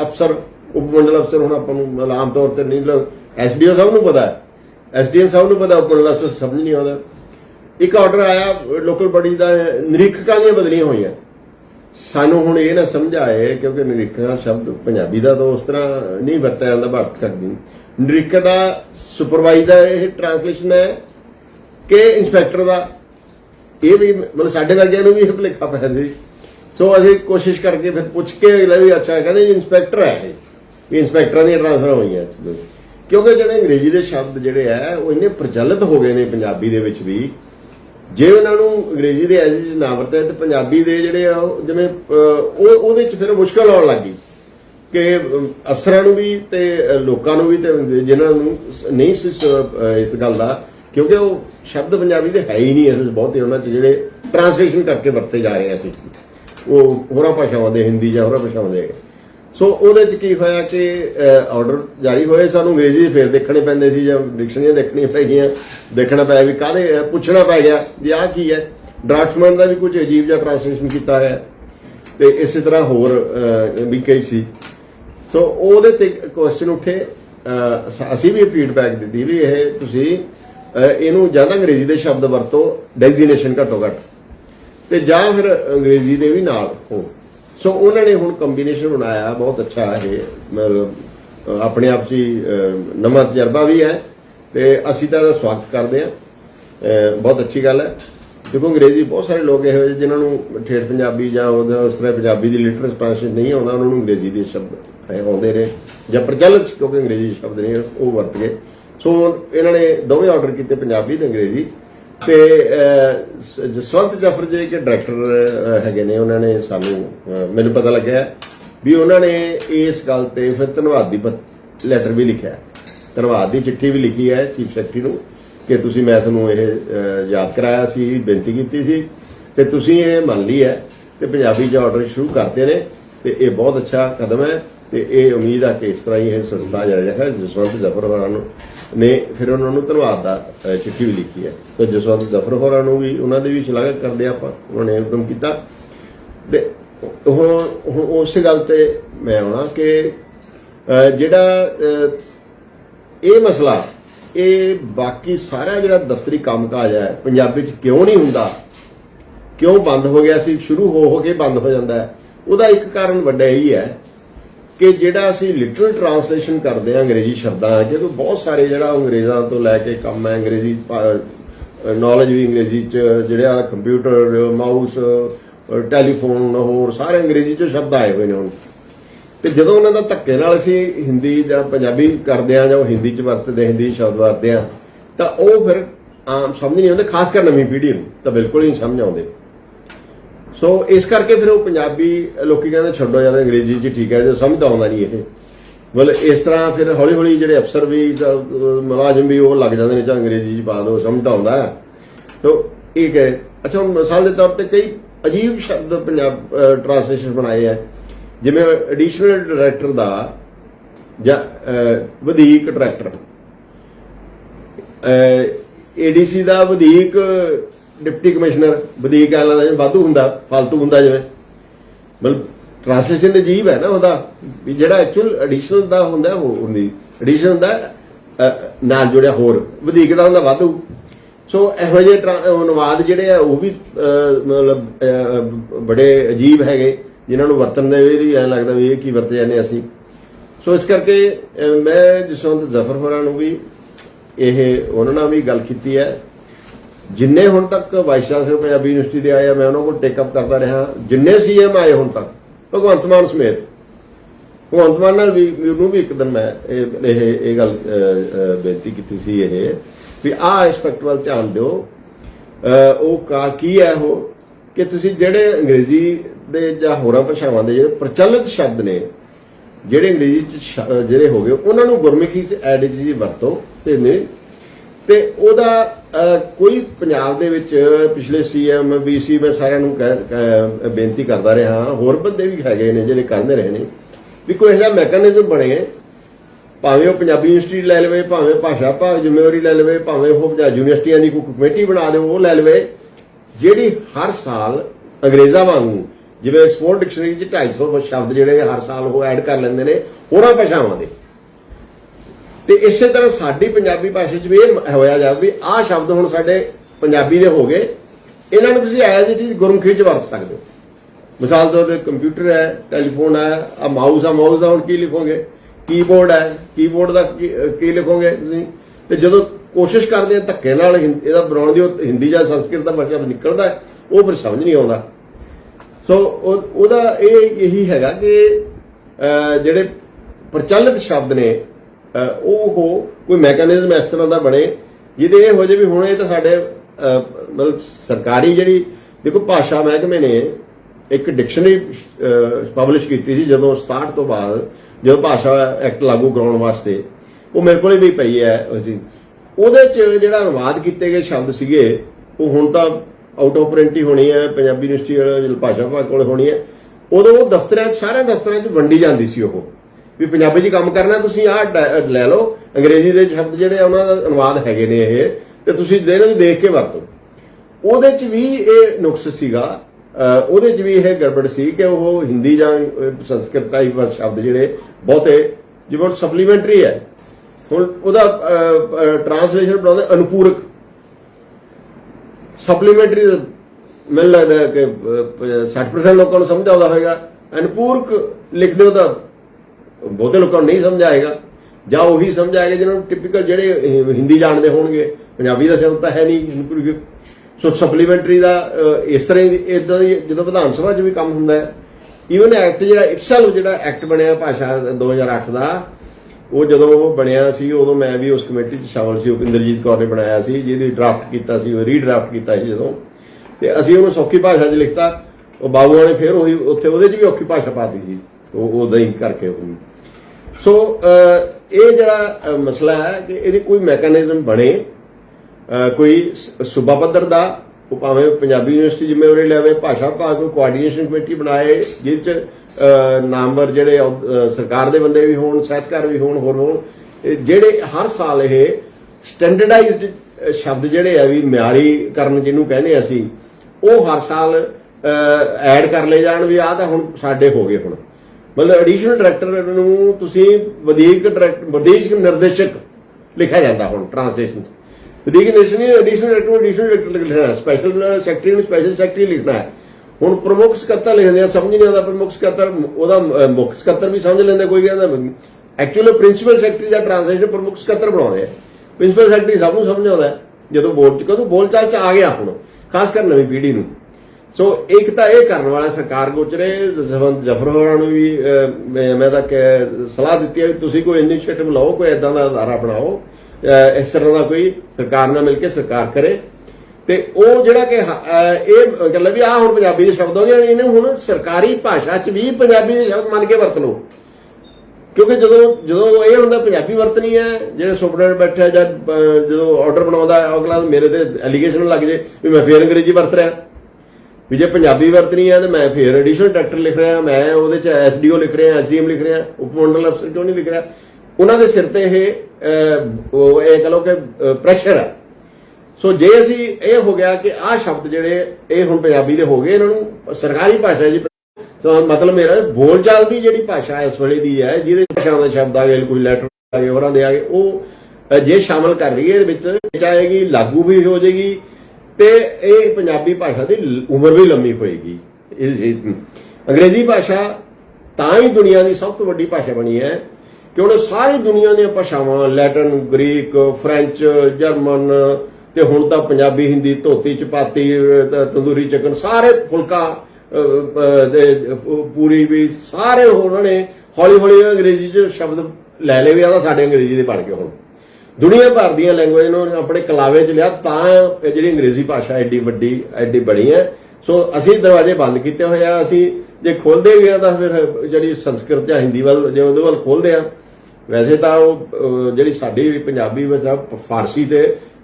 ਅਫਸਰ ਉਪ ਮੰਡਲ ਅਫਸਰ ਹੁਣ ਆਪਾਂ ਨੂੰ ਮਤਲਬ ਆਮ ਤੌਰ ਤੇ ਨਹੀਂ ਲੋਕ ਐਸਡੀਓ ਸਾਹਿਬ ਨੂੰ ਪਤਾ ਹੈ। ਐਸਡੀਐਮ ਸਾਹਿਬ ਨੂੰ ਪਤਾ ਉਪ ਮੰਡਲ ਅਫਸਰ ਸਮਝ ਨਹੀਂ ਆਉਂਦਾ। ਇੱਕ ਆਰਡਰ ਆਇਆ ਲੋਕਲ ਬੜੀ ਦਾ, ਨਿਰੀਖਕਾਂ ਦੀਆਂ ਬਦਲੀਆਂ ਹੋਈਆਂ। ਸਾਨੂੰ ਹੁਣ ਇਹ ਨਾ ਸਮਝਾਏ, ਕਿਉਂਕਿ ਨਿਰੀਖਣ ਸ਼ਬਦ ਪੰਜਾਬੀ ਦਾ ਤਾਂ ਉਸ ਤਰ੍ਹਾਂ ਨਹੀਂ ਵਰਤਿਆ ਜਾਂਦਾ, ਭਾਰਤ ਕਰਦੀ ਨਿਰੀਖ ਦਾ ਸੁਪਰਵਾਈਜ਼ਰ ਇਹ ਟ੍ਰਾਂਸਲੇਸ਼ਨ ਹੈ ਕਿ ਇਨਸਪੈਕਟਰ ਦਾ। ਇਹ ਵੀ ਮਤਲਬ ਸਾਡੇ ਵਰਗਿਆਂ ਨੂੰ ਵੀ ਇਹ ਭੁਲੇਖਾ ਪੈ ਜਾਂਦੀ ਸੋ ਅਸੀਂ ਕੋਸ਼ਿਸ਼ ਕਰਕੇ ਫਿਰ ਪੁੱਛ ਕੇ ਲੈ ਵੀ ਅੱਛਾ ਕਹਿੰਦੇ ਜੀ ਇਨਸਪੈਕਟਰ ਹੈ ਇਹ। ਵੀ ਇਨਸਪੈਕਟਰਾਂ ਦੀਆਂ ਟ੍ਰਾਂਸਫਰ ਹੋਈਆਂ ਇੱਥੇ। ਕਿਉਂਕਿ ਜਿਹੜੇ ਅੰਗਰੇਜ਼ੀ ਦੇ ਸ਼ਬਦ ਜਿਹੜੇ ਆ, ਉਹ ਇੰਨੇ ਪ੍ਰਚਲਿਤ ਹੋ ਗਏ ਨੇ ਪੰਜਾਬੀ ਦੇ ਵਿੱਚ ਵੀ। ਜੇ ਉਹਨਾਂ ਨੂੰ ਅੰਗਰੇਜ਼ੀ ਦੇ ਐਜ ਨਾ ਵਰਤੇ ਤੇ ਪੰਜਾਬੀ ਦੇ ਜਿਹੜੇ ਆ, ਉਹ ਜਿਵੇਂ ਉਹ ਉਹਦੇ ਚ ਫਿਰ ਮੁਸ਼ਕਲ ਆਉਣ ਲੱਗੀ ਕਿ ਅਫਸਰਾਂ ਨੂੰ ਵੀ ਤੇ ਲੋਕਾਂ ਨੂੰ ਵੀ ਤੇ ਜਿਨ੍ਹਾਂ ਨੂੰ ਨਹੀਂ ਸੀ ਇਸ ਗੱਲ ਦਾ, ਕਿਉਂਕਿ ਉਹ ਸ਼ਬਦ ਪੰਜਾਬੀ ਦੇ ਹੈ ਹੀ ਨਹੀਂ ਇਸ ਬਹੁਤੇ ਉਹਨਾਂ ਚ ਜਿਹੜੇ ਟ੍ਰਾਂਸਲੇਸ਼ਨ ਕਰਕੇ ਵਰਤੇ ਜਾ ਰਹੇ ਆ ਸੀ ਉਹ ਹੋਰਾਂ ਭਾਸ਼ਾਵਾਂ ਦੇ, ਹਿੰਦੀ ਜਾਂ ਹੋਰਾਂ ਭਾਸ਼ਾਵਾਂ ਦੇ। ਸੋ ਉਹਦੇ ਚ ਕੀ ਹੋਇਆ ਕਿ ਆਰਡਰ ਜਾਰੀ ਹੋਏ ਸਾਨੂੰ ਅੰਗਰੇਜ਼ੀ ਫੇਰ ਦੇਖਣੇ ਪੈਂਦੇ ਸੀ ਜਾਂ ਡਿਕਸ਼ਨਰੀਆਂ ਦੇਖਣੀਆਂ ਪੈ ਗਈਆਂ ਦੇਖਣਾ ਪਿਆ ਵੀ ਕਾਹਦੇ ਪੁੱਛਣਾ ਪੈ ਗਿਆ ਵੀ ਆਹ ਕੀ ਹੈ? ਡਰਾਫਟਮੈਨ ਦਾ ਵੀ ਕੁਝ ਅਜੀਬ ਜਿਹਾ ਟ੍ਰਾਂਸਲੇਸ਼ਨ ਕੀਤਾ ਹੈ। ਤੇ ਇਸੇ ਤਰ੍ਹਾਂ ਹੋਰ ਵੀ ਕਈ ਸੀ। ਸੋ ਉਹਦੇ ਤੇ ਕੁਐਸਚਨ ਉੱਠੇ ਅਸੀਂ ਵੀ ਫੀਡਬੈਕ ਦਿੱਤੀ ਵੀ ਇਹ ਤੁਸੀਂ ਅਹ, ਇਹਨੂੰ ਜ਼ਿਆਦਾ ਅੰਗਰੇਜ਼ੀ ਦੇ ਸ਼ਬਦ ਵਰਤੋ ਡੈਜ਼ਿਗਨੇਸ਼ਨ ਘੱਟੋ ਘੱਟ। ਤੇ ਜਾਂ ਫਿਰ ਅੰਗਰੇਜ਼ੀ ਦੇ ਵੀ ਨਾਲ ਹੋ। ਸੋ ਉਹਨਾਂ ਨੇ ਹੁਣ ਕੰਬੀਨੇਸ਼ਨ ਬਣਾਇਆ, ਬਹੁਤ ਅੱਛਾ ਇਹ, ਮਤਲਬ, ਆਪਣੇ ਆਪ 'ਚ ਹੀ ਨਵਾਂ ਤਜਰਬਾ ਵੀ ਹੈ ਤੇ ਅਸੀਂ ਤਾਂ ਇਹਦਾ ਸਵਾਗਤ ਕਰਦੇ ਹਾਂ। ਬਹੁਤ ਅੱਛੀ ਗੱਲ ਹੈ। ਦੇਖੋ, ਅੰਗਰੇਜ਼ੀ ਬਹੁਤ ਸਾਰੇ ਲੋਕ ਇਹੋ ਜਿਹੇ, ਜਿਨ੍ਹਾਂ ਨੂੰ ਠੇਠ ਪੰਜਾਬੀ ਜਾਂ ਉਹਦਾ, ਉਸ ਤਰ੍ਹਾਂ ਪੰਜਾਬੀ ਦੀ ਲਿਟਰੇਚਰ ਭਾਸ਼ਾ ਨਹੀਂ ਆਉਂਦਾ, ਉਹਨਾਂ ਨੂੰ ਅੰਗਰੇਜ਼ੀ ਦੇ ਸ਼ਬਦ ਇਹ ਆਉਂਦੇ ਨੇ ਜਾਂ ਪ੍ਰਚਲਿਤ, ਕਿਉਂਕਿ ਅੰਗਰੇਜ਼ੀ ਸ਼ਬਦ ਨੇ, ਉਹ ਵਰਤ ਗਏ। ਸੋ ਇਹਨਾਂ ਨੇ ਦੋਵੇਂ ਆਰਡਰ ਕੀਤੇ, ਪੰਜਾਬੀ ਤੇ ਅੰਗਰੇਜ਼ੀ। ਤੇ ਜਸਵੰਤ ਜਫਰ ਜੀ ਕਿ ਡਾਇਰੈਕਟਰ ਹੈਗੇ ਨੇ, ਉਹਨਾਂ ਨੇ ਸਾਨੂੰ ਮੈਨੂੰ ਪਤਾ ਲੱਗਿਆ ਵੀ ਉਹਨਾਂ ਨੇ ਇਸ ਗੱਲ ਤੇ ਫਿਰ ਧੰਨਵਾਦ ਧੰਨਵਾਦੀ ਲੈਟਰ ਵੀ ਲਿਖਿਆ ਧੰਨਵਾਦ ਦੀ ਚਿੱਠੀ ਵੀ ਲਿਖੀ ਹੈ ਚੀਫ ਸੈਕਟਰੀ ਨੂੰ ਕਿ ਤੁਸੀਂ ਮੈਂ ਤੁਹਾਨੂੰ ਇਹ ਯਾਦ ਕਰਾਇਆ ਸੀ, ਬੇਨਤੀ ਕੀਤੀ ਸੀ ਤੇ ਤੁਸੀਂ ਇਹ ਮੰਨ ਲਈ ਹੈ ਤੇ ਪੰਜਾਬੀ 'ਚ ਆਰਡਰ ਸ਼ੁਰੂ ਕਰਦੇ ਨੇ ਤੇ ਇਹ ਬਹੁਤ ਅੱਛਾ ਕਦਮ ਹੈ। ਤੇ ਇਹ ਉਮੀਦ ਆ ਕਿ ਇਸ ਤਰ੍ਹਾਂ ਹੀ ਇਹ ਸੰਸਥਾ ਜਾਰੀ ਰੱਖੇ ਜਸਵੰਤ ਜ਼ਫਰ ਹੋਰਾਂ ਨੂੰ ਨੇ ਫਿਰ ਉਹਨਾਂ ਨੂੰ ਧੰਨਵਾਦ ਦਾ ਚਿੱਠੀ ਵੀ ਲਿਖੀ ਹੈ। ਤੇ ਜਸਵੰਤ ਜ਼ਫਰ ਹੋਰਾਂ ਨੂੰ ਵੀ ਉਹਨਾਂ ਦੀ ਵੀ ਸ਼ਲਾਘਾ ਕਰਦੇ ਆਪਾਂ, ਉਹਨਾਂ ਨੇ ਹੁਕਮ ਕੀਤਾ। ਤੇ ਹੁਣ ਹੁਣ ਉਸ ਗੱਲ ਤੇ ਮੈਂ ਆਉਣਾ ਕਿ ਜਿਹੜਾ ਇਹ ਮਸਲਾ, ਇਹ ਬਾਕੀ ਸਾਰਾ ਜਿਹੜਾ ਦਫ਼ਤਰੀ ਕੰਮਕਾਜ ਹੈ, ਪੰਜਾਬੀ ਚ ਕਿਉਂ ਨਹੀਂ ਹੁੰਦਾ? ਕਿਉਂ ਬੰਦ ਹੋ ਗਿਆ ਸੀ? ਸ਼ੁਰੂ ਹੋ ਹੋ ਕੇ ਬੰਦ ਹੋ ਜਾਂਦਾ ਹੈ। ਉਹਦਾ ਇੱਕ ਕਾਰਨ ਵੱਡਾ ਇਹੀ ਹੈ ਕਿ ਜਿਹੜਾ ਅਸੀਂ ਲਿਟਰਲ ਟਰਾਂਸਲੇਸ਼ਨ ਕਰਦੇ ਹਾਂ ਅੰਗਰੇਜ਼ੀ ਸ਼ਬਦਾਂ ਦਾ ਕਿਉਂਕਿ ਬਹੁਤ ਸਾਰੇ ਜਿਹੜਾ ਅੰਗਰੇਜ਼ਾਂ ਤੋਂ ਲੈ ਕੇ ਕੰਮ ਹੈ ਅੰਗਰੇਜ਼ੀ ਨੌਲੇਜ ਵੀ ਅੰਗਰੇਜ਼ੀ ਚ, ਜਿਹੜਾ ਕੰਪਿਊਟਰ ਮਾਊਸ ਟੈਲੀਫੋਨ ਹੋਰ ਸਾਰੇ ਅੰਗਰੇਜ਼ੀ ਚ ਸ਼ਬਦ ਆਏ ਹੋਏ ਨੇ ਹੁਣ। ਤੇ ਜਦੋਂ ਉਹਨਾਂ ਦਾ ਧੱਕੇ ਨਾਲ ਅਸੀਂ ਹਿੰਦੀ ਜਾਂ ਪੰਜਾਬੀ ਕਰਦੇ ਆ ਜਾਂ ਉਹ ਹਿੰਦੀ ਚ ਵਰਤਦੇ, ਹਿੰਦੀ ਸ਼ਬਦ ਵਰਤਦੇ ਆ ਤਾਂ ਉਹ ਫਿਰ ਆਮ ਸਮਝ ਨਹੀਂ ਆਉਂਦੇ, ਖਾਸ ਕਰ ਨਵੀਂ ਪੀੜ੍ਹੀ ਨੂੰ, ਤਾਂ ਬਿਲਕੁਲ ਹੀ ਨਹੀਂ ਸਮਝ ਆਉਂਦੇ। ਸੋ ਇਸ ਕਰਕੇ ਫਿਰ ਉਹ ਪੰਜਾਬੀ ਲੋਕੀ ਕਹਿੰਦੇ ਛੱਡੋ ਯਾਰ ਅੰਗਰੇਜ਼ੀ ਚ ਠੀਕ ਹੈ ਜੇ ਸਮਝ ਤਾਂ ਆਉਂਦਾ ਨਹੀਂ ਇਹ। ਮਤਲਬ ਇਸ ਤਰ੍ਹਾਂ ਫਿਰ ਹੌਲੀ ਹੌਲੀ ਜਿਹੜੇ ਅਫਸਰ ਵੀ ਮੁਲਾਜ਼ਮ ਵੀ ਉਹ ਲੱਗ ਜਾਂਦੇ ਨੇ ਜਾਂ ਅੰਗਰੇਜ਼ੀ ਚ ਪਾ ਦੋ ਸਮਝ ਤਾਂ ਆਉਂਦਾ ਹੈ। ਸੋ ਇਹ ਹੈ ਅੱਛਾ ਹੁਣ ਮਿਸਾਲ ਦੇ ਤੌਰ ਤੇ ਕਈ ਅਜੀਬ ਸ਼ਬਦ ਪੰਜਾਬ ਟ੍ਰਾਂਸਲੇਸ਼ਨ ਬਣਾਏ ਹੈ ਜਿਵੇਂ ਐਡੀਸ਼ਨਲ ਡਾਇਰੈਕਟਰ ਦਾ ਜਾਂ ਅਹ, ਵਧੇਕ ਡਾਇਰੈਕਟਰ ਏਡੀਸੀ ਦਾ ਵਧੇਕ ਡਿਪਟੀ ਕਮਿਸ਼ਨਰ ਵਧੀਕ ਆਲਾ ਦਾ ਵਾਧੂ ਹੁੰਦਾ ਫालतू ਹੁੰਦਾ ਜਿਵੇਂ। ਮਤਲਬ ਟ੍ਰਾਂਸਲੇਸ਼ਨ ਦੇ ਜੀਵ ਹੈ ਨਾ ਉਹਦਾ, ਵੀ ਜਿਹੜਾ ਐਕਚੁਅਲ ਐਡੀਸ਼ਨਲ ਦਾ ਹੁੰਦਾ ਉਹ ਹੁੰਦੀ। ਐਡੀਸ਼ਨ ਹੁੰਦਾ ਨਾਲ ਜੁੜਿਆ ਹੋਰ, ਵਧੇਕ ਦਾ ਹੁੰਦਾ, ਵਾਧੂ। ਸੋ ਇਹੋ ਜਿਹੇ ਅਨੁਵਾਦ ਜਿਹੜੇ ਆ, ਉਹ ਵੀ ਮਤਲਬ ਬੜੇ ਅਜੀਬ ਹੈਗੇ, ਜਿਨ੍ਹਾਂ ਨੂੰ ਵਰਤਣ ਦੇ ਵੀ ਐਂ ਲੱਗਦਾ ਵੀ ਇਹ ਕੀ ਵਰਤੇ ਜਾਂਦੇ ਅਸੀਂ। ਸੋ ਇਸ ਕਰਕੇ ਮੈਂ ਜਸਵੰਤ ਜ਼ਫਰ ਹੋਰਾਂ ਨੂੰ ਵੀ ਇਹ, ਉਹਨਾਂ ਨਾਲ ਵੀ ਗੱਲ ਕੀਤੀ ਹੈ। ਜਿੰਨੇ ਹੁਣ ਤੱਕ ਵਾਈਸ ਚਾਂਸਲਰ ਪੰਜਾਬੀ ਯੂਨੀਵਰਸਿਟੀ ਦੇ ਆਏ ਆ, ਮੈਂ ਉਹਨਾਂ ਕੋਲ ਟੇਕ ਅਪ ਕਰਦਾ ਰਿਹਾ। ਜਿੰਨੇ ਸੀਐਮ ਆਏ ਹੁਣ ਤੱਕ, ਭਗਵੰਤ ਮਾਨ ਸਮੇਤ। ਭਗਵੰਤ ਮਾਨ ਨਾਲ ਵੀ ਉਹਨੂੰ ਵੀ ਇੱਕ ਦਿਨ ਮੈਂ ਇਹ ਇਹ ਗੱਲ ਬੇਨਤੀ ਕੀਤੀ ਸੀ ਇਹ, ਵੀ ਆਹ ਐਸਪੈਕਟ ਵੱਲ ਧਿਆਨ ਦਿਓ। ਉਹ ਕਾ, ਕੀ ਹੈ ਉਹ? ਕਿ ਤੁਸੀਂ ਜਿਹੜੇ ਅੰਗਰੇਜ਼ੀ ਦੇ ਜਾਂ ਹੋਰਾਂ ਭਾਸ਼ਾਵਾਂ ਦੇ ਜਿਹੜੇ ਪ੍ਰਚਲਿਤ ਸ਼ਬਦ ਨੇ, ਜਿਹੜੇ ਅੰਗਰੇਜ਼ੀ ਚ ਸ਼- ਜਿਹੜੇ ਹੋ ਗਏ, ਉਹਨਾਂ ਨੂੰ ਗੁਰਮੁਖੀ ਚ ਐਡ ਜੀ ਵਰਤੋ ਤੇ ਨੇ ਤੇ ਉਹਦਾ ਕੋਈ ਪੰਜਾਬ ਦੇ ਵਿੱਚ ਪਿਛਲੇ ਸੀਐਮ ਬੀਸੀ ਮੈਂ ਸਾਰਿਆਂ ਨੂੰ ਕਹਿ- ਬੇਨਤੀ ਕਰਦਾ ਰਿਹਾ ਹੋਰ ਬੰਦੇ ਵੀ ਹੈਗੇ ਨੇ ਜਿਹੜੇ ਕਰਦੇ ਰਹੇ ਨੇ। ਵੀ ਕੋਈ ਇਹੋ ਜਿਹਾ ਮੈਕੈਨਿਜ਼ਮ ਬਣੇ, ਭਾਵੇਂ ਉਹ ਪੰਜਾਬੀ ਯੂਨੀਵਰਸਿਟੀ ਲੈ ਲਵੇ, ਭਾਵੇਂ ਭਾਸ਼ਾ ਭਾਗ ਜ਼ਿੰਮੇਵਾਰੀ ਲੈ ਲਵੇ, ਭਾਵੇਂ ਉਹ ਜਾਂ ਯੂਨੀਵਰਸਿਟੀਆਂ ਦੀ ਕੋਈ ਕਮੇਟੀ ਬਣਾ ਦੇ, ਉਹ ਲੈ ਲਵੇ। ਜਿਹੜੀ ਹਰ ਸਾਲ ਅੰਗਰੇਜ਼ਾਂ ਵਾਂਗੂ, ਜਿਵੇਂ ਐਕਸਪੋਰਟ ਡਿਕਸ਼ਨਰੀ 'ਚ 250 ਸ਼ਬਦ ਜਿਹੜੇ ਹਰ ਸਾਲ ਉਹ ਐਡ ਕਰ ਲੈਂਦੇ ਨੇ, ਹੋਰਾਂ ਭਾਸ਼ਾਵਾਂ ਦੇ। ਤੇ ਇਸੇ ਤਰ੍ਹਾਂ ਸਾਡੀ ਪੰਜਾਬੀ ਭਾਸ਼ਾ 'ਚ ਵੀ ਇਹ ਹੋਇਆ ਜਾਵੇ ਵੀ ਆਹ ਸ਼ਬਦ ਹੁਣ ਸਾਡੇ ਪੰਜਾਬੀ ਦੇ ਹੋ ਗਏ। ਇਹਨਾਂ ਨੂੰ ਤੁਸੀਂ ਐਜ਼ ਇਟ ਇਜ਼ ਗੁਰਮੁਖੀ 'ਚ ਵਰਤ ਸਕਦੇ ਹੋ। ਮਿਸਾਲ ਤੌਰ ਤੇ ਕੰਪਿਊਟਰ ਹੈ, ਟੈਲੀਫੋਨ ਹੈ, ਆ ਮਾਊਸ ਆ, ਮਾਊਸ ਦਾ ਹੁਣ ਕੀ ਲਿਖੋਗੇ? ਕੀਬੋਰਡ ਹੈ, ਕੀਬੋਰਡ ਦਾ ਕੀ ਕੀ ਲਿਖੋਗੇ ਤੁਸੀਂ? ਤੇ ਜਦੋਂ ਕੋਸ਼ਿਸ਼ ਕਰਦੇ ਆ ਧੱਕੇ ਨਾਲ ਇਹਦਾ ਬਣਾਉਣ ਦੀ, ਉਹ ਹਿੰਦੀ ਜਾਂ ਸੰਸਕ੍ਰਿਤ ਦਾ ਭਾਸ਼ਾ ਨਿਕਲਦਾ ਉਹ ਫਿਰ ਸਮਝ ਨਹੀਂ ਆਉਂਦਾ। ਸੋ ਉਹਦਾ ਇਹ ਇਹੀ ਹੈਗਾ ਕਿ ਜਿਹੜੇ ਪ੍ਰਚਲਿਤ ਸ਼ਬਦ ਨੇ ਉਹ ਉਹ ਕੋਈ ਮੈਕੈਨਿਜ਼ਮ ਇਸ ਤਰ੍ਹਾਂ ਦਾ ਬਣੇ ਜਿਹਦੇ ਇਹ ਹੋ ਜੇ ਵੀ ਹੁਣ, ਇਹ ਤਾਂ ਸਾਡੇ ਮਤਲਬ ਸਰਕਾਰੀ ਜਿਹੜੀ, ਦੇਖੋ ਭਾਸ਼ਾ ਮਹਿਕਮੇ ਨੇ ਇੱਕ ਡਿਕਸ਼ਨਰੀ ਪਬਲਿਸ਼ ਕੀਤੀ ਸੀ ਜਦੋਂ 67 ਤੋਂ ਬਾਅਦ, ਜਦੋਂ ਭਾਸ਼ਾ ਐਕਟ ਲਾਗੂ ਕਰਾਉਣ ਵਾਸਤੇ। ਉਹ ਮੇਰੇ ਕੋਲੇ ਵੀ ਪਈ ਹੈ ਅਸੀਂ। ਉਹਦੇ ਚ ਜਿਹੜਾ ਅਨੁਵਾਦ ਕੀਤੇ ਗਏ ਸ਼ਬਦ ਸੀਗੇ, ਉਹ ਹੁਣ ਤਾਂ ਆਊਟ ਆਫ ਪ੍ਰਿੰਟ ਹੀ ਹੋਣੀ ਹੈ, ਪੰਜਾਬੀ ਯੂਨੀਵਰਸਿਟੀ ਵਾਲੇ, ਭਾਸ਼ਾ ਵਿਭਾਗ ਕੋਲ ਹੋਣੀ ਹੈ। ਉਦੋਂ ਉਹ ਦਫ਼ਤਰਾਂ 'ਚ ਸਾਰੇ ਦਫ਼ਤਰਾਂ 'ਚ ਵੰਡੀ ਜਾਂਦੀ ਸੀ ਉਹ। ਵੀ ਪੰਜਾਬੀ 'ਚ ਕੰਮ ਕਰਨਾ ਤੁਸੀਂ ਆਹ ਲੈ ਲਓ। ਅੰਗਰੇਜ਼ੀ ਦੇ ਸ਼ਬਦ ਜਿਹੜੇ ਆ ਉਹਨਾਂ ਦਾ ਅਨੁਵਾਦ ਹੈਗੇ ਨੇ ਇਹ ਤੇ ਤੁਸੀਂ ਇਹਨਾਂ ਨੂੰ ਦੇਖ ਕੇ ਵਰਤੋ। ਉਹਦੇ 'ਚ ਵੀ ਇਹ ਨੁਕਸ ਸੀਗਾ ਉਹਦੇ 'ਚ ਵੀ ਇਹ ਗੜਬੜ ਸੀ ਕਿ ਉਹ ਹਿੰਦੀ ਜਾਂ ਸੰਸਕ੍ਰਿਤ ਟਾਈਪ ਸ਼ਬਦ ਜਿਹੜੇ ਬਹੁਤੇ ਜਿਵੇਂ ਸਪਲੀਮੈਂਟਰੀ ਹੈ। ਹੁਣ ਉਹਦਾ ਟ੍ਰਾਂਸਲੇਸ਼ਨ ਬਣਾਉਂਦੇ ਅਨੁਪੂਰਕ। ਸਪਲੀਮੈਂਟਰੀ ਮੈਨੂੰ ਲੱਗਦਾ ਕਿ ਅਹ, 60% ਲੋਕਾਂ ਨੂੰ ਸਮਝ ਆਉਂਦਾ ਹੋਵੇਗਾ ਅਨੁਪੂਰਕ ਲਿਖਦੇ ਹੋ ਤਾਂ ਬਹੁਤੇ ਲੋਕਾਂ ਨੂੰ ਨਹੀਂ ਸਮਝ ਆਏਗਾ ਜਾਂ ਉਹੀ ਸਮਝ ਆਏਗਾ ਜਿਹਨਾਂ ਨੂੰ ਟਿਪੀਕਲ ਜਿਹੜੇ ਹਿੰਦੀ ਜਾਣਦੇ ਹੋਣਗੇ। ਪੰਜਾਬੀ ਦਾ ਸ਼ਬਦ ਤਾਂ ਹੈ ਨਹੀਂ ਅਨੁਪੂਰਕ। ਸੋ ਸਪਲੀਮੈਂਟਰੀ ਦਾ ਇਸ ਤਰ੍ਹਾਂ ਇਦਾਂ ਦੀ ਜਦੋਂ ਵਿਧਾਨ ਸਭਾ 'ਚ ਵੀ ਕੰਮ ਹੁੰਦਾ ਹੈ ਈਵਨ ਐਕਟ ਜਿਹੜਾ ਇਟਸੈਲਫ ਜਿਹੜਾ ਐਕਟ ਬਣਿਆ ਭਾਸ਼ਾ 2008 ਦਾ, ਉਹ ਜਦੋਂ ਉਹ ਬਣਿਆ ਸੀ, ਉਦੋਂ ਮੈਂ ਵੀ ਉਸ ਕਮੇਟੀ 'ਚ ਸ਼ਾਮਲ ਸੀ ਉਪਿੰਦਰਜੀਤ ਕੌਰ ਨੇ ਬਣਾਇਆ ਸੀ, ਜਿਹਦੀ ਡਰਾਫਟ ਕੀਤਾ ਸੀ, ਉਹ ਰੀਡਰਾਫਟ ਕੀਤਾ ਸੀ ਜਦੋਂ। ਤੇ ਅਸੀਂ ਉਹਨੂੰ ਸੌਖੀ ਭਾਸ਼ਾ 'ਚ ਲਿਖਤਾ, ਉਹ ਬਾਬੂਆਂ ਨੇ ਫਿਰ ਉਹੀ, ਉੱਥੇ ਉਹਦੇ 'ਚ ਵੀ ਔਖੀ ਭਾਸ਼ਾ ਪਾਤੀ ਸੀ। ਉਹ, ਉਦਾਂ ਹੀ ਕਰਕੇ ਉਹ ਸੋ uh, ਇਹ ਜਿਹੜਾ ਮਸਲਾ ਹੈ ਕਿ ਇਹਦੀ ਕੋਈ ਮੈਕੈਨਿਜ਼ਮ ਬਣੇ ਕੋਈ ਸੂਬਾ ਪੱਧਰ ਦਾ, ਉਹ ਭਾਵੇਂ ਪੰਜਾਬੀ ਯੂਨੀਵਰਸਿਟੀ ਜ਼ਿੰਮੇਵਾਰੀ ਲਵੇ, ਭਾਸ਼ਾ ਵਿਭਾਗ, ਕੋਈ ਕੋਆਰਡੀਨੇਸ਼ਨ ਕਮੇਟੀ ਬਣਾਏ ਜਿਸ ਚ ਨਾਮਵਰ ਜਿਹੜੇ ਸਰਕਾਰ ਦੇ ਬੰਦੇ ਵੀ ਹੋਣ, ਸਾਹਿਤਕਾਰ ਵੀ ਹੋਣ, ਹੋਰ ਹੋਣ ਜਿਹੜੇ ਹਰ ਸਾਲ ਇਹ ਸਟੈਂਡਰਡਾਈਜ਼ਡ ਸ਼ਬਦ ਜਿਹੜੇ ਆ ਵੀ ਮਿਆਰੀ ਕਰਨ ਜਿਹਨੂੰ ਕਹਿੰਦੇ ਅਸੀਂ, ਉਹ ਹਰ ਸਾਲ ਐਡ ਕਰ ਲਏ ਜਾਣ ਵੀ ਆਹ ਤਾਂ ਹੁਣ ਸਾਡੇ ਹੋ ਗਏ ਹੁਣ। ਮਤਲਬ ਐਡੀਸ਼ਨਲ ਡਾਇਰੈਕਟਰ ਨੂੰ ਤੁਸੀਂ ਵਧੀਕ ਡਾਇਰੈਕਟਰ ਵਧੀਕ ਨਿਰਦੇਸ਼ਕ ਲਿਖਿਆ ਜਾਂਦਾ ਹੁਣ ਟ੍ਰਾਂਸਲੇਸ਼ਨ ਵਧੀਕ ਨਿਰਦੇਸ਼ਕ ਨਹੀਂ ਐਡੀਸ਼ਨਲ ਡਾਇਰੈਕਟਰ ਨੂੰ ਐਡੀਸ਼ਨਲ ਡਾਇਰੈਕਟਰ ਲਿਖਣਾ ਹੈ। ਸਪੈਸ਼ਲ ਸੈਕਟਰੀ ਨੂੰ ਸਪੈਸ਼ਲ ਸੈਕਟਰੀ ਲਿਖਣਾ ਹੈ। ਹੁਣ ਪ੍ਰਮੁੱਖ ਸਕੱਤਰ ਲਿਖਦੇ ਆ, ਸਮਝ ਨਹੀਂ ਆਉਂਦਾ ਪ੍ਰਮੁੱਖ ਸਕੱਤਰ, ਉਹਦਾ ਮੁੱਖ ਸਕੱਤਰ ਵੀ ਸਮਝ ਲੈਂਦਾ ਕੋਈ ਕਹਿੰਦਾ ਐਕਚੁਅਲੀ ਪ੍ਰਿੰਸੀਪਲ ਸੈਕਟਰੀ ਦਾ ਟ੍ਰਾਂਸਲੇਸ਼ਨ ਪ੍ਰਮੁੱਖ ਸਕੱਤਰ ਬਣਾਉਂਦੇ ਆ। ਪ੍ਰਿੰਸੀਪਲ ਸੈਕਟਰੀ ਸਭ ਨੂੰ ਸਮਝ ਆਉਂਦਾ ਜਦੋਂ ਬੋਰਡ ਚ ਕਦੋਂ ਬੋਲ ਚਾਲ ਚ ਆ ਗਿਆ ਹੁਣ, ਖਾਸ ਕਰ ਨਵੀਂ ਪੀੜ੍ਹੀ ਨੂੰ। ਸੋ ਇੱਕ ਤਾਂ ਇਹ ਕਰਨ ਵਾਲਾ ਸਰਕਾਰ ਗੋਚਰੇ ਜਸਵੰਤ ਜਫਰ ਹੋਰਾਂ ਨੂੰ ਵੀ ਮੈਂ ਤਾਂ ਸਲਾਹ ਦਿੱਤੀ ਹੈ ਵੀ ਤੁਸੀਂ ਕੋਈ ਇਨੀਸ਼ੀਏਟਿਵ ਲਓ, ਕੋਈ ਇਦਾਂ ਦਾ ਅਦਾਰਾ ਬਣਾਓ ਇਸ ਤਰ੍ਹਾਂ ਦਾ ਕੋਈ ਸਰਕਾਰ ਨਾਲ ਮਿਲ ਕੇ ਸਰਕਾਰ ਕਰੇ। ਤੇ ਉਹ ਜਿਹੜਾ ਕਿ ਇਹ ਗੱਲ ਵੀ ਆ ਹੁਣ ਪੰਜਾਬੀ ਦੇ ਸ਼ਬਦ ਹੋ ਗਏ ਇਹਨੂੰ ਹੁਣ ਸਰਕਾਰੀ ਭਾਸ਼ਾ 'ਚ ਵੀ ਪੰਜਾਬੀ ਦੇ ਸ਼ਬਦ ਮੰਨ ਕੇ ਵਰਤ ਲਓ। ਕਿਉਂਕਿ ਜਦੋਂ ਜਦੋਂ ਇਹ ਹੁੰਦਾ ਪੰਜਾਬੀ ਵਰਤਨੀ ਹੈ, ਜਿਹੜੇ ਸੁਪਰਡੈਂਟ ਬੈਠਾ ਜਾਂ ਜਦੋਂ ਆਰਡਰ ਬਣਾਉਂਦਾ ਅਗਲਾ ਮੇਰੇ ਤੇ ਐਲੀਗੇਸ਼ਨ ਲੱਗ ਜੇ ਵੀ ਮੈਂ ਫੇਰ ਅੰਗਰੇਜ਼ੀ ਵਰਤ ਰਿਹਾ। ਵੀ ਜੇ ਪੰਜਾਬੀ ਵਰਤਣੀ ਹੈ ਤੇ ਮੈਂ ਫੇਰ ਐਡੀਸ਼ਨਲ ਡਾਇਰੈਕਟਰ ਲਿਖ ਰਿਹਾ, ਮੈਂ ਉਹਦੇ ਚ ਐਸਡੀਓ ਲਿਖ ਰਿਹਾ ਐਸਡੀਐਮ ਲਿਖ ਰਿਹਾ ਉਪ ਮੰਡਲ ਅਫਸਰ ਕਿਉਂ ਨਹੀਂ ਲਿਖ ਰਿਹਾ? ਉਹਨਾਂ ਦੇ ਸਿਰ ਤੇ ਇਹ ਇਹ ਕਹ ਲਓ ਕਿ ਪ੍ਰੈਸ਼ਰ ਹੈ ਸੋ ਜੇ ਅਸੀਂ ਇਹ ਹੋ ਗਿਆ ਕਿ ਆਹ ਸ਼ਬਦ ਜਿਹੜੇ ਇਹ ਹੁਣ ਪੰਜਾਬੀ ਦੇ ਹੋ ਗਏ ਇਹਨਾਂ ਨੂੰ, ਸਰਕਾਰੀ ਭਾਸ਼ਾ ਜੀ ਸੋ ਮਤਲਬ ਮੇਰਾ ਬੋਲਚਾਲ ਦੀ ਜਿਹੜੀ ਭਾਸ਼ਾ ਇਸ ਵੇਲੇ ਦੀ ਹੈ ਜਿਹਦੇ ਭਾਸ਼ਾ ਦੇ ਸ਼ਬਦ ਆ ਗਏ, ਕੋਈ ਲੈਟਰ ਆ ਗਏ, ਹੋਰਾਂ ਦੇ ਆ ਗਏ, ਉਹ ਜੇ ਸ਼ਾਮਲ ਕਰ ਰਹੀ ਹੈ ਇਹਦੇ ਵਿੱਚ ਚਾਹੇਗੀ ਲਾਗੂ ਵੀ ਹੋ ਜਾਏਗੀ ਤੇ ਇਹ ਪੰਜਾਬੀ ਭਾਸ਼ਾ ਦੀ ਉਮਰ ਵੀ ਲੰਮੀ ਹੋਏਗੀ। ਅੰਗਰੇਜ਼ੀ ਭਾਸ਼ਾ ਤਾਂ ਹੀ ਦੁਨੀਆ ਦੀ ਸਭ ਤੋਂ ਵੱਡੀ ਭਾਸ਼ਾ ਬਣੀ ਹੈ ਕਿ ਉਹਨੇ ਸਾਰੀ ਦੁਨੀਆ ਦੀਆਂ ਭਾਸ਼ਾਵਾਂ, ਲੈਟਿਨ, ਗ੍ਰੀਕ, ਫ੍ਰੈਂਚ, ਜਰਮਨ ਤੇ ਹੁਣ ਤਾਂ ਪੰਜਾਬੀ, ਹਿੰਦੀ, ਧੋਤੀ, ਚਪਾਤੀ ਤੰਦੂਰੀ ਚਿਕਨ ਸਾਰੇ ਫੁਲਕਾ ਪੂਰੀ ਵੀ ਸਾਰੇ ਉਹਨਾਂ ਨੇ ਹੌਲੀ ਹੌਲੀ ਅੰਗਰੇਜ਼ੀ ਚ ਸ਼ਬਦ ਲੈ ਲਏ ਵੀ ਆ ਤਾਂ ਸਾਡੇ ਅੰਗਰੇਜ਼ੀ ਦੇ ਬਣ ਗਏ ਹੁਣ। ਦੁਨੀਆ ਭਰ ਦੀਆਂ ਲੈਂਗੁਏਜ ਨੂੰ ਆਪਣੇ ਕਲਾਵੇ ਚ ਲਿਆ, ਤਾਂ ਇਹ ਜਿਹੜੀ ਅੰਗਰੇਜ਼ੀ ਭਾਸ਼ਾ ਐਡੀ ਵੱਡੀ, ਐਡੀ ਬਣੀ ਹੈ। ਸੋ ਅਸੀਂ ਦਰਵਾਜ਼ੇ ਬੰਦ ਕੀਤੇ ਹੋਏ ਆ, ਅਸੀਂ ਜੇ ਖੋਲਦੇ ਵੀ ਆ ਤਾਂ ਫਿਰ ਜਿਹੜੀ ਸੰਸਕ੍ਰਿਤ ਜਾਂ ਹਿੰਦੀ ਵੱਲ, ਜੇ ਉਹਦੇ ਵੱਲ ਖੋਲਦੇ ਆ, ਵੈਸੇ ਤਾਂ ਉਹ ਜਿਹੜੀ ਸਾਡੀ ਪੰਜਾਬੀ ਵਿੱਚ ਫਾਰਸੀ ਤੇ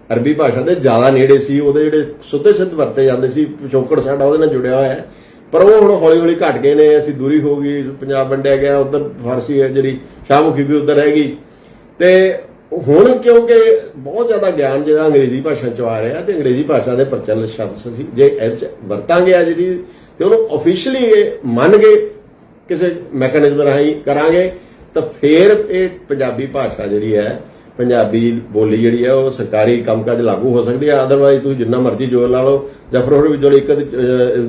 ਅਰਬੀ ਭਾਸ਼ਾ ਦੇ ਜ਼ਿਆਦਾ ਨੇੜੇ ਸੀ, ਉਹਦੇ ਜਿਹੜੇ ਸੁੱਧੇ ਸਿੱਧ ਵਰਤੇ ਜਾਂਦੇ ਸੀ, ਪਿਛੋਕੜ ਸਾਡਾ ਉਹਦੇ ਨਾਲ ਜੁੜਿਆ ਹੋਇਆ ਹੈ। ਪਰ ਉਹ ਹੁਣ ਹੌਲੀ ਹੌਲੀ ਘਟ ਗਏ ਨੇ, ਅਸੀਂ ਦੂਰੀ ਹੋ ਗਈ, ਪੰਜਾਬ ਵੰਡਿਆ ਗਿਆ, ਉਧਰ ਫਾਰਸੀ ਹੈ ਜਿਹੜੀ ਸ਼ਾਹਮੁਖੀ ਵੀ ਉਧਰ ਹੈਗੀ ਗਈ। ਤੇ ਹੁਣ ਕਿਉਂਕਿ ਬਹੁਤ ਜ਼ਿਆਦਾ ਗਿਆਨ ਜਿਹੜਾ ਅੰਗਰੇਜ਼ੀ ਭਾਸ਼ਾ ਚ ਆ ਰਿਹਾ ਤੇ ਅੰਗਰੇਜ਼ੀ ਭਾਸ਼ਾ ਦੇ ਪ੍ਰਚਲਿਤ ਸ਼ਬਦ ਸੀ ਜੇ ਇਹ ਵਰਤਾਂਗੇ ਆ ਜਿਹੜੀ ਤੇ ਉਹਨੂੰ ਅਫੀਸ਼ੀਅਲੀ ਇਹ ਮੰਨ ਕੇ ਕਿਸੇ ਮੈਕੈਨਿਜ਼ਮ ਰਾਹੀਂ ਕਰਾਂਗੇ ਤਾਂ ਫਿਰ ਇਹ ਪੰਜਾਬੀ ਭਾਸ਼ਾ ਜਿਹੜੀ ਹੈ ਪੰਜਾਬੀ ਬੋਲੀ ਜਿਹੜੀ ਹੈ ਉਹ ਸਰਕਾਰੀ ਕੰਮਕਾਜ ਲਾਗੂ ਹੋ ਸਕਦੀ ਹੈ। ਅਦਰਵਾਈਜ਼ ਤੁਸੀਂ ਜਿੰਨਾ ਮਰਜ਼ੀ ਜ਼ੋਰ ਲਾ ਲਓ ਜਾਂ ਫਿਰ ਵੀ ਜੋ ਇੱਕ ਅੱਧੀ,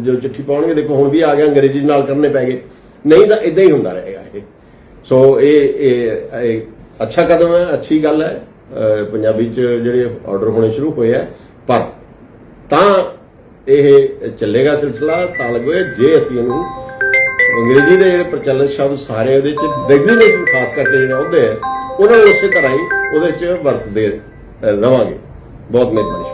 ਜੋ ਚਿੱਠੀ ਪਾਉਣਗੇ ਦੇਖੋ ਹੁਣ ਵੀ ਆ ਗਿਆ ਅੰਗਰੇਜ਼ੀ ਨਾਲ ਕਰਨੇ ਪੈ ਗਏ। ਨਹੀਂ ਤਾਂ ਇਦਾਂ ਹੀ ਹੁੰਦਾ ਰਹੇਗਾ ਇਹ। ਸੋ ਇਹ ਇਹ ਅੱਛਾ ਕਦਮ ਹੈ ਅੱਛੀ ਗੱਲ ਹੈ। ਪੰਜਾਬੀ ਚ ਜਿਹੜੇ ਆਰਡਰ ਹੋਣੇ ਸ਼ੁਰੂ ਹੋਏ ਆ ਪਰ ਤਾਂ ਇਹ ਚੱਲੇਗਾ ਸਿਲਸਿਲਾ ਤਾਂ ਲੱਗੋਏ ਜੇ ਅਸੀਂ ਇਹਨੂੰ ਅੰਗਰੇਜ਼ੀ ਦੇ ਜਿਹੜੇ ਪ੍ਰਚਲਿਤ ਸ਼ਬਦ ਸਾਰੇ ਉਹਦੇ ਚ ਡੈਗਨੇਸ਼ਨ ਖਾਸ ਕਰਕੇ ਜਿਹੜੇ ਉਹਦੇ ਆ ਉਹਨਾਂ ਨੂੰ ਉਸੇ ਤਰ੍ਹਾਂ ਹੀ ਉਹਦੇ ਚ ਵਰਤਦੇ ਅਹ, ਰਵਾਂਗੇ। ਬਹੁਤ ਮਿਹਰਬਾਨੀ।